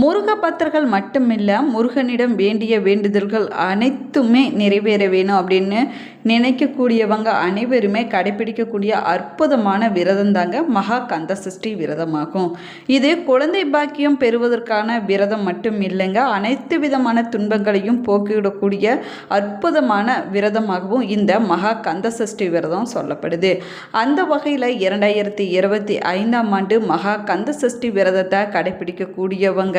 முருக பக்தர்கள் மட்டுமில்லை முருகனிடம் வேண்டிய வேண்டுதல்கள் அனைத்துமே நிறைவேற வேணும் அப்படின்னு நினைக்கக்கூடியவங்க அனைவருமே கடைபிடிக்கக்கூடிய அற்புதமான விரதம் தாங்க மகா கந்த சஷ்டி விரதமாகும். இது குழந்தை பாக்கியம் பெறுவதற்கான விரதம் மட்டும் இல்லைங்க அனைத்து விதமான துன்பங்களையும் போக்கிவிடக்கூடிய அற்புதமான விரதமாகவும் இந்த மகா கந்த சஷ்டி விரதம் சொல்லப்படுது. அந்த வகையில் இரண்டாயிரத்தி இருபத்தி ஐந்தாம் ஆண்டு மகா கந்த சஷ்டி விரதத்தை கடைபிடிக்கக்கூடியவங்க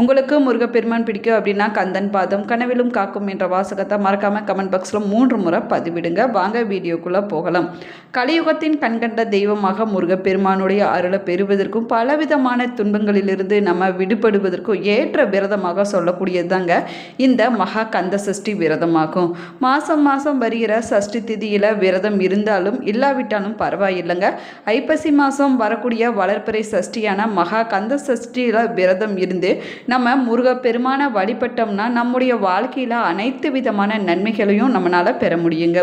உங்களுக்கு முருகப்பெருமான் பிடிக்கும் அப்படின்னா கந்தன் பாதம் கனவிலும் காக்கும் என்ற வாசகத்தை மறக்காமல் கமெண்ட் பாக்ஸில் மூன்று முறை பதிவிடுங்க. வாங்க வீடியோக்குள்ளே போகலாம். கலியுகத்தின் கண்கண்ட தெய்வமாக முருகப்பெருமானுடைய அருளை பெறுவதற்கும் பலவிதமான துன்பங்களிலிருந்து நம்ம விடுபடுவதற்கும் ஏற்ற விரதமாக சொல்லக்கூடியது தாங்க இந்த மகா கந்த சஷ்டி விரதமாகும். மாதம் மாதம் வருகிற சஷ்டி திதியில் விரதம் இருந்தாலும் இல்லாவிட்டாலும் பரவாயில்லைங்க. ஐப்பசி மாதம் வரக்கூடிய வளர்ப்பறை சஷ்டியான மகா கந்த சஷ்டியில் விரதம் இருந்து நம்ம முருகப்பெருமானை வழிபட்டோம்னா நம்முடைய வாழ்க்கையில் அனைத்து விதமான நன்மைகளையும் நம்மளால் பெற முடியுங்க.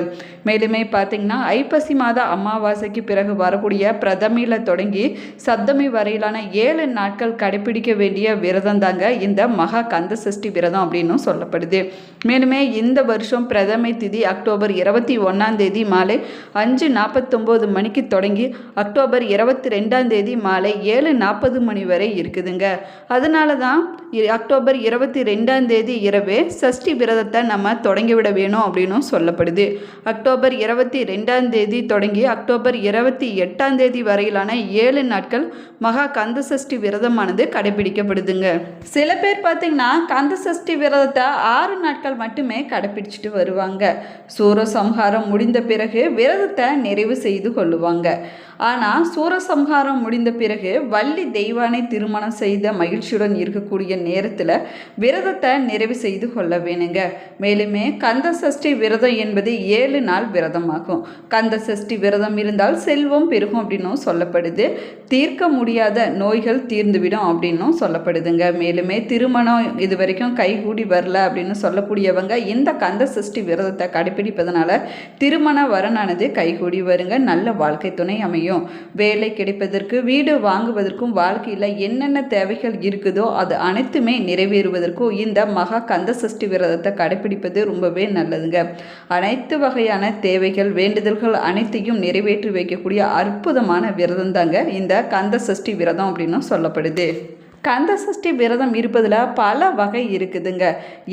மேலுமே பார்த்திங்கன்னா ஐப்பசி மாத அமாவாசைக்கு பிறகு வரக்கூடிய பிரதமியில் தொடங்கி சப்தமி வரையிலான ஏழு நாட்கள் கடைபிடிக்க வேண்டிய விரதம் தாங்க இந்த மகா கந்த சஷ்டி விரதம் அப்படின்னும் சொல்லப்படுது. மேலுமே இந்த வருஷம் பிரதமை திதி அக்டோபர் இருபத்தி ஒன்றாம் தேதி மாலை அஞ்சு நாற்பத்தொம்போது மணிக்கு தொடங்கி அக்டோபர் இருபத்தி ரெண்டாம் தேதி மாலை ஏழு நாற்பது மணி வரை இருக்குதுங்க. அதனால தான் அக்டோபர் இருபத்தி ரெண்டாம் தேதி இரவே சஷ்டி விரதத்தை நம்ம தொடங்கிவிட வேணும் அப்படின்னும் சொல்லப்படுது. அக்டோபர் இருபத்தி ரெண்டாம் தேதி தொடங்கி அக்டோபர் இருபத்தி எட்டாம் தேதி வரையிலான ஏழு நாட்கள் மகா கந்த சஷ்டி விரதமானது கடைபிடிக்கப்படுதுங்க. சில பேர் பார்த்திங்கன்னா கந்த சஷ்டி விரதத்தை ஆறு நாட்கள் மட்டுமே கடைபிடிச்சிட்டு வருவாங்க. சூரசம்ஹாரம் முடிந்த பிறகு விரதத்தை நிறைவு செய்து கொள்ளுவாங்க. ஆனால் சூரசம்ஹாரம் முடிந்த பிறகு வள்ளி தெய்வானை திருமணம் செய்த மகிழ்ச்சியுடன் இருக்கக்கூடிய நேரத்தில் விரதத்தை நிறைவு செய்து கொள்ள வேணுங்க. மேலுமே கந்த சஷ்டி விரதம் என்பது ஏழு நாள் விரதமாகும். கந்த சஷ்டி விரதம் இருந்தால் செல்வம் பெருகும் அப்படின்னும் சொல்லப்படுது. தீர்க்க முடியாத நோய்கள் தீர்ந்துவிடும் அப்படின்னும் சொல்லப்படுதுங்க. மேலுமே திருமணம் இது வரைக்கும் கைகூடி வரல அப்படின்னு சொல்லக்கூடியவங்க இந்த கந்த சஷ்டி விரதத்தை கடைபிடிப்பதனால திருமண வரனானது கைகூடி வருங்க. நல்ல வாழ்க்கை துணை அமையும். வேலை கிடைப்பதற்கு வீடு வாங்குவதற்கும் வாழ்க்கையில் என்னென்ன தேவைகள் இருக்குதோ அது அனைத்துமே நிறைவேறுவதற்கும் இந்த மகா கந்த சஷ்டி விரதத்தை கடைபிடிப்பது ரொம்பவே நல்லதுங்க. அனைத்து வகையான தேவைகள் வேண்டுதல்கள் அனைத்தையும் நிறைவேற்றி வைக்கக்கூடிய அற்புதமான விரதம் தாங்க இந்த கந்த சஷ்டி விரதம் அப்படின்னு சொல்லப்படுது. கந்தசஷ்டி விரதம் இருப்பதில் பல வகை இருக்குதுங்க.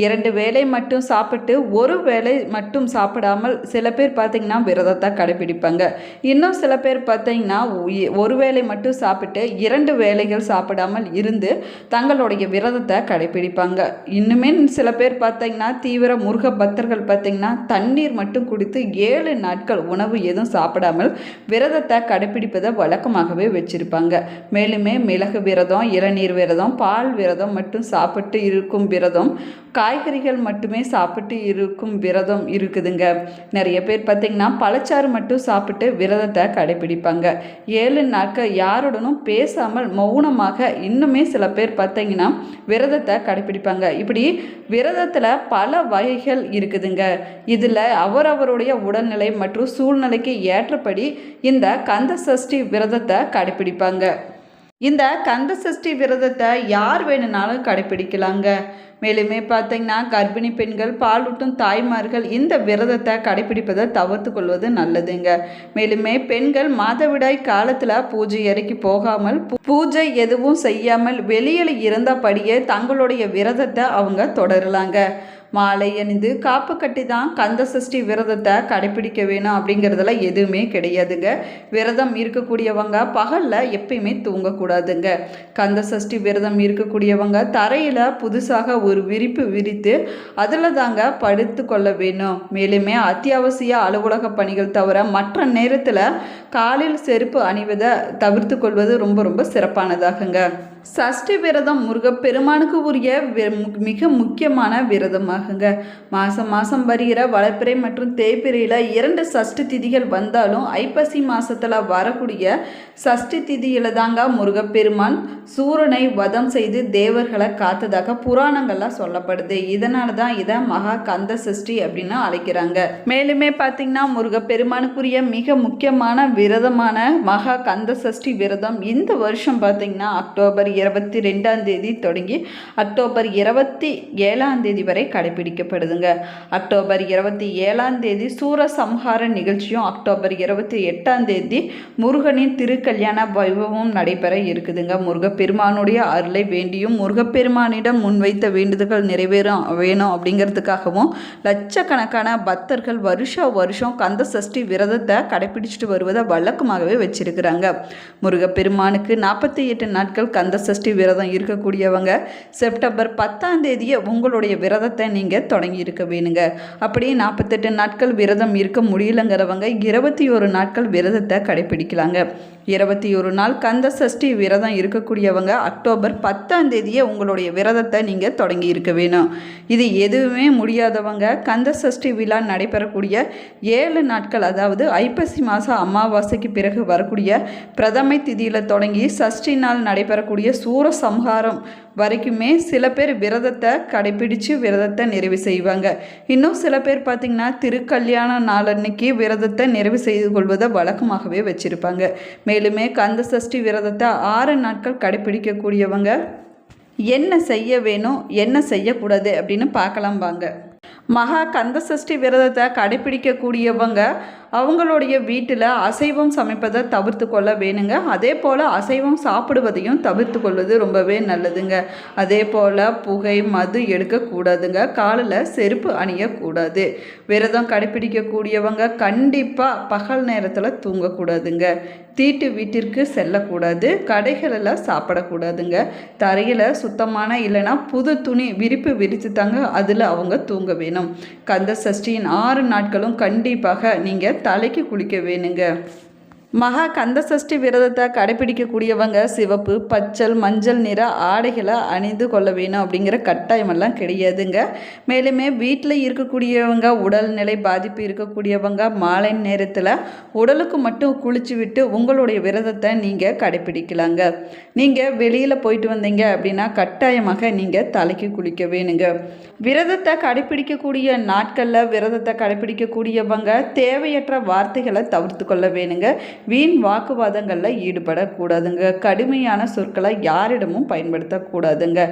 இரண்டு வேலை மட்டும் சாப்பிட்டு ஒரு வேளை மட்டும் சாப்பிடாமல் சில பேர் பார்த்திங்கன்னா விரதத்தை கடைபிடிப்பாங்க. இன்னும் சில பேர் பார்த்தீங்கன்னா ஒரு வேளை மட்டும் சாப்பிட்டு இரண்டு வேளைகள் சாப்பிடாமல் இருந்து தங்களுடைய விரதத்தை கடைபிடிப்பாங்க. இன்னுமே சில பேர் பார்த்தீங்கன்னா தீவிர முருக பக்தர்கள் பார்த்தீங்கன்னா தண்ணீர் மட்டும் குடித்து ஏழு நாட்கள் உணவு எதுவும் சாப்பிடாமல் விரதத்தை கடைபிடிப்பதை வழக்கமாகவே வச்சுருப்பாங்க. மேலுமே மிளகு விரதம் இளநீர் விரதம் பால் விரதம் மட்டும் சாப்பிட்டு இருக்கும் விரதம். காய்கறிகள் மட்டுமே சாப்பிட்டு இருக்கும் விரதம் இருக்குதுங்க. நிறைய பேர் பார்த்தீங்கன்னா பழச்சாறு மட்டும் சாப்பிட்டு விரதத்தை கடைபிடிப்பாங்க. ஏழு நாட்கள் யாருடனும் பேசாமல் மௌனமாக இன்னுமே சில பேர் பார்த்தீங்கன்னா விரதத்தை கடைபிடிப்பாங்க. இப்படி விரதத்தில் பல வகைகள் இருக்குதுங்க. இதில் அவரவருடைய உடல்நிலை மற்றும் சூழ்நிலைக்கு ஏற்றபடி இந்த கந்த சஷ்டி விரதத்தை கடைபிடிப்பாங்க. இந்த கந்த சஷ்டி விரதத்தை யார் வேணும்னாலும் கடைபிடிக்கலாங்க மேலுமே பார்த்தீங்கன்னா கர்ப்பிணி பெண்கள் பாலூட்டும் தாய்மார்கள் இந்த விரதத்தை கடைபிடிப்பதை தவிர்த்து கொள்வது நல்லதுங்க. மேலுமே பெண்கள் மாதவிடாய் காலத்தில் பூஜை அறைக்கு போகாமல் பூஜை எதுவும் செய்யாமல் வெளியில் இருந்தபடியே தங்களுடைய விரதத்தை அவங்க தொடரலாங்க. மாலை அணிந்து காப்பு கட்டி தான் கந்த சஷ்டி விரதத்தை கடைபிடிக்க வேணும் அப்படிங்கிறதெல்லாம் எதுவுமே கிடையாதுங்க. விரதம் இருக்கக்கூடியவங்க பகலில் எப்பயுமே தூங்கக்கூடாதுங்க. கந்த சஷ்டி விரதம் இருக்கக்கூடியவங்க தரையில் புதுசாக ஒரு விரிப்பு விரித்து அதில் தாங்க படுத்து கொள்ள வேணும். மேலுமே அத்தியாவசிய அலுவலக பணிகள் தவிர மற்ற நேரத்தில் காலில் செருப்பு அணிவதை தவிர்த்து கொள்வது ரொம்ப ரொம்ப சிறப்பானதாகுங்க. சஷ்டி விரதம் முருகப்பெருமானுக்கு உரிய வி- மிக முக்கியமான விரதமாகுங்க. மாதம் மாதம் வருகிற வளர்ப்பிறை மற்றும் தேய்பிறையில் இரண்டு சஷ்டி திதிகள் வந்தாலும் ஐப்பசி மாதத்தில் வரக்கூடிய சஷ்டி திதியில் தாங்க முருகப்பெருமான் சூரனை வதம் செய்து தேவர்களை காத்ததாக புராணங்கள்லாம் சொல்லப்படுது. இதனால தான் இதை மகா கந்த சஷ்டி அப்படின்னு அழைக்கிறாங்க. மேலுமே பார்த்தீங்கன்னா முருகப்பெருமானுக்குரிய மிக முக்கியமான விரதமான மகா கந்த சஷ்டி விரதம் இந்த வருஷம் பார்த்தீங்கன்னா அக்டோபர் இருபத்தி ரெண்டாம் தேதி தொடங்கி அக்டோபர் இருபத்தி ஏழாம் தேதி வரை கடைபிடிக்கப்படுதுங்க. அக்டோபர் இருபத்தி ஏழாம் தேதி சூரசம்ஹார நிகழ்ச்சியும் அக்டோபர் இருபத்தி எட்டாம் தேதி முருகனின் திருக்கல்யாண வைபவம் நடைபெற இருக்குதுங்க. முருகப்பெருமானுடைய அருளை வேண்டியும் முருகப்பெருமானிடம் முன்வைத்த வேண்டுதல்கள் நிறைவேறும் வேணும் அப்படிங்கிறதுக்காகவும் லட்சக்கணக்கான பக்தர்கள் வருஷ வருஷம் கந்த சஷ்டி விரதத்தை கடைபிடிச்சிட்டு வருவதை வழக்கமாகவே வச்சிருக்கிறாங்க. முருகப்பெருமானுக்கு நாற்பத்தி எட்டு நாட்கள் கந்த சஷ்டி விரதம் இருக்கக்கூடியவங்க செப்டம்பர் பத்தாம் தேதியை உங்களுடைய விரதத்தை நீங்கள் தொடங்கி இருக்க வேணுங்க. அப்படியே நாற்பத்தெட்டு நாட்கள் விரதம் இருக்க முடியலங்கிறவங்க இருபத்தி ஒரு நாட்கள் விரதத்தை கடைபிடிக்கலாங்க. இருபத்தி ஒரு நாள் கந்த சஷ்டி விரதம் இருக்கக்கூடியவங்க அக்டோபர் பத்தாம் தேதியே உங்களுடைய விரதத்தை நீங்கள் தொடங்கி இருக்க வேணும். இது எதுவுமே முடியாதவங்க கந்த சஷ்டி விழா நடைபெறக்கூடிய ஏழு நாட்கள் அதாவது ஐப்பசி மாதம் அமாவாசைக்கு பிறகு வரக்கூடிய பிரதமை திதியில் தொடங்கி சஷ்டி நாள் நடைபெறக்கூடிய சூரசம்ஹாரம் வரைக்குமே சில பேர் விரதத்தை கடைபிடித்து விரதத்தை நிறைவு செய்வாங்க. இன்னும் சில பேர் பார்த்திங்கன்னா திருக்கல்யாண நாளன்னைக்கு விரதத்தை நிறைவு செய்து கொள்வதை வழக்கமாகவே வச்சுருப்பாங்க. மேலுமே கந்த சஷ்டி விரதத்தை ஆறு நாட்கள் கடைபிடிக்கக்கூடியவங்க என்ன செய்ய வேணும் என்ன செய்யக்கூடாது அப்படின்னு பார்க்கலாம் வாங்க. மகா கந்த சஷ்டி விரதத்தை கடைபிடிக்கக்கூடியவங்க அவங்களுடைய வீட்டில் அசைவம் சமைப்பதை தவிர்த்து கொள்ள வேணுங்க. அதே போல் அசைவம் சாப்பிடுவதையும் தவிர்த்து கொள்வது ரொம்பவே நல்லதுங்க. அதே போல் புகை மது எடுக்கக்கூடாதுங்க. காலில் செருப்பு அணியக்கூடாது. விரதம் கடைப்பிடிக்கக்கூடியவங்க கண்டிப்பாக பகல் நேரத்தில் தூங்கக்கூடாதுங்க. தீட்டு வீட்டிற்கு செல்லக்கூடாது. கடைகளெல்லாம் சாப்பிடக்கூடாதுங்க. தரையில் சுத்தமான இல்லைன்னா புது துணி விரிப்பு விரித்து தாங்க அதில் அவங்க தூங்க வேணும். கந்த சஷ்டியின் ஆறு நாட்களும் கண்டிப்பாக நீங்கள் தலைக்கு குளிக்க வேணுங்க. மகா கந்த சஷ்டி விரதத்தை கடைபிடிக்கக்கூடியவங்க சிவப்பு பச்சல் மஞ்சள் நிற ஆடைகளை அணிந்து கொள்ள வேணும் அப்படிங்கிற கட்டாயமெல்லாம் கிடையாதுங்க. மேலுமே வீட்டில் இருக்கக்கூடியவங்க உடல்நிலை பாதிப்பு இருக்கக்கூடியவங்க மாலை நேரத்தில் உடலுக்கு மட்டும் குளிச்சு விட்டு உங்களுடைய விரதத்தை நீங்கள் கடைபிடிக்கலாங்க. நீங்கள் வெளியில் போயிட்டு வந்தீங்க அப்படின்னா கட்டாயமாக நீங்கள் தலைக்கு குளிக்க வேணுங்க. விரதத்தை கடைபிடிக்கக்கூடிய நாட்களில் விரதத்தை கடைபிடிக்கக்கூடியவங்க தேவையற்ற வார்த்தைகளை தவிர்த்து கொள்ள வேணுங்க. வீண் வாக்குவாதங்களில் ஈடுபடக்கூடாதுங்க. கடுமையான சொற்களை யாரிடமும் பயன்படுத்தக்கூடாதுங்க.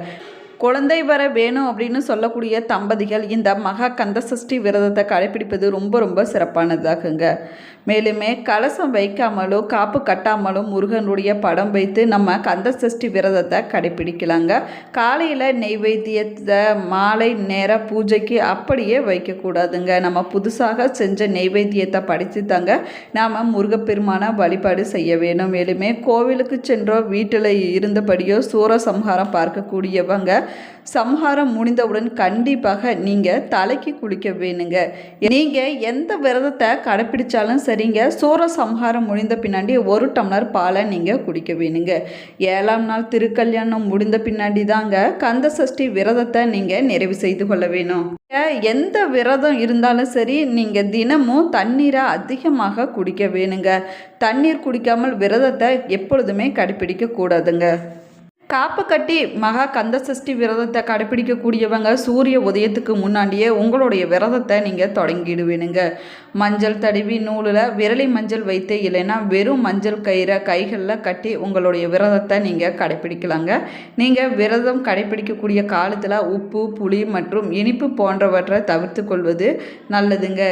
குழந்தை வர வேணும் அப்படின்னு சொல்லக்கூடிய தம்பதிகள் இந்த மகா கந்த சஷ்டி விரதத்தை கடைபிடிப்பது ரொம்ப ரொம்ப சிறப்பானதாகுங்க. மேலுமே கலசம் வைக்காமலோ காப்பு கட்டாமலோ முருகனுடைய படம் வைத்து நம்ம கந்த சஷ்டி விரதத்தை கடைபிடிக்கலாங்க. காலையில் நெய்வேத்தியத்தை மாலை நேர பூஜைக்கு அப்படியே வைக்கக்கூடாதுங்க. நம்ம புதுசாக செஞ்ச நெய்வேத்தியத்தை படித்து தாங்க நாம் முருகப்பெருமான வழிபாடு செய்ய வேணும். மேலுமே கோவிலுக்கு சென்றோ வீட்டில் இருந்தபடியோ சூரசம்ஹாரம் பார்க்கக்கூடியவங்க சம்ஹாரம் முடிந்தவுடன் கண்டிப்பாக நீங்கள் தலைக்கு குளிக்க வேணுங்க. நீங்கள் எந்த விரதத்தை கடைப்பிடிச்சாலும் சரிங்க. சூரசம்ஹாரம் முடிந்த பின்னாடி ஒரு டம்ளர் பாலை நீங்கள் குடிக்க வேணுங்க. ஏழாம் நாள் திருக்கல்யாணம் முடிந்த பின்னாடி தாங்க கந்த சஷ்டி விரதத்தை நீங்கள் நிறைவு செய்து கொள்ள வேணும். எந்த விரதம் இருந்தாலும் சரி நீங்கள் தினமும் தண்ணீரை அதிகமாக குடிக்க வேணுங்க. தண்ணீர் குடிக்காமல் விரதத்தை எப்பொழுதுமே கடைப்பிடிக்க கூடாதுங்க. காப்பு கட்டி மகா கந்த சஷ்டி விரதத்தை கடைப்பிடிக்கக்கூடியவங்க சூரிய உதயத்துக்கு முன்னாடியே உங்களுடைய விரதத்தை நீங்கள் தொடங்கிடுவீனுங்க. மஞ்சள் தடவி நூலில் விரலி மஞ்சள் வைத்து இல்லைன்னா வெறும் மஞ்சள் கயிறை கைகளில் கட்டி உங்களுடைய விரதத்தை நீங்கள் கடைப்பிடிக்கலாங்க நீங்கள் விரதம் கடைப்பிடிக்கக்கூடிய காலத்தில் உப்பு புளி மற்றும் இனிப்பு போன்றவற்றை தவிர்த்து கொள்வது நல்லதுங்க.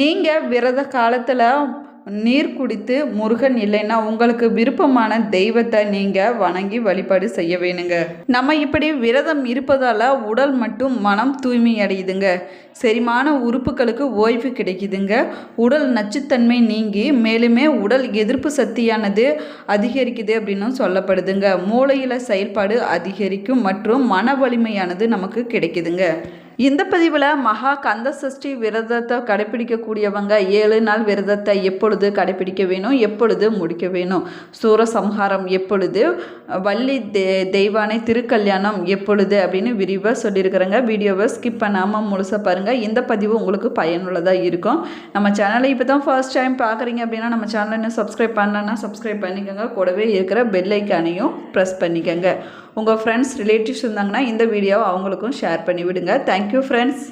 நீங்கள் விரத காலத்தில் நீர் குடித்து முருகன் இல்லைன்னா உங்களுக்கு விருப்பமான தெய்வத்தை நீங்கள் வணங்கி வழிபாடு செய்ய வேணுங்க. நம்ம இப்படி விரதம் இருப்பதால் உடல் மட்டும் மனம் தூய்மை அடையுதுங்க. செரிமான உறுப்புகளுக்கு ஓய்வு கிடைக்குதுங்க. உடல் நச்சுத்தன்மை நீங்கி மேலுமே உடல் எதிர்ப்பு சக்தியானது அதிகரிக்குது அப்படின்னு சொல்லப்படுதுங்க. மூளையில் செயல்பாடு அதிகரிக்கும் மற்றும் மன வலிமையானது நமக்கு கிடைக்குதுங்க. இந்த பதிவில் மகா கந்த சஷ்டி விரதத்தை கடைப்பிடிக்கக்கூடியவங்க ஏழு நாள் விரதத்தை எப்பொழுது கடைப்பிடிக்க வேணும் எப்பொழுது முடிக்க வேணும்? சூரசம்ஹாரம் எப்பொழுது? வள்ளி தே தெய்வானை திருக்கல்யாணம் எப்பொழுது? அப்படின்னு விரிவாக சொல்லியிருக்கிறேங்க. வீடியோவை ஸ்கிப் பண்ணாமல் முழுசாக பாருங்கள் இந்த பதிவு உங்களுக்கு பயனுள்ளதாக இருக்கும். நம்ம சேனலை இப்போ தான் ஃபர்ஸ்ட் டைம் பார்க்குறீங்க அப்படின்னா நம்ம சேனலை இன்னும் சப்ஸ்கிரைப் பண்ணலன்னா சப்ஸ்கிரைப் பண்ணிக்கோங்க. கூடவே இருக்கிற பெல் ஐக்கானையும் ப்ரெஸ் பண்ணிக்கோங்க. உங்கள் ஃப்ரெண்ட்ஸ் ரிலேட்டிவ்ஸ் இருந்தாங்கன்னா இந்த வீடியோவை அவங்களுக்கும் ஷேர் பண்ணி விடுங்க தேங்க்யூ ஃப்ரெண்ட்ஸ்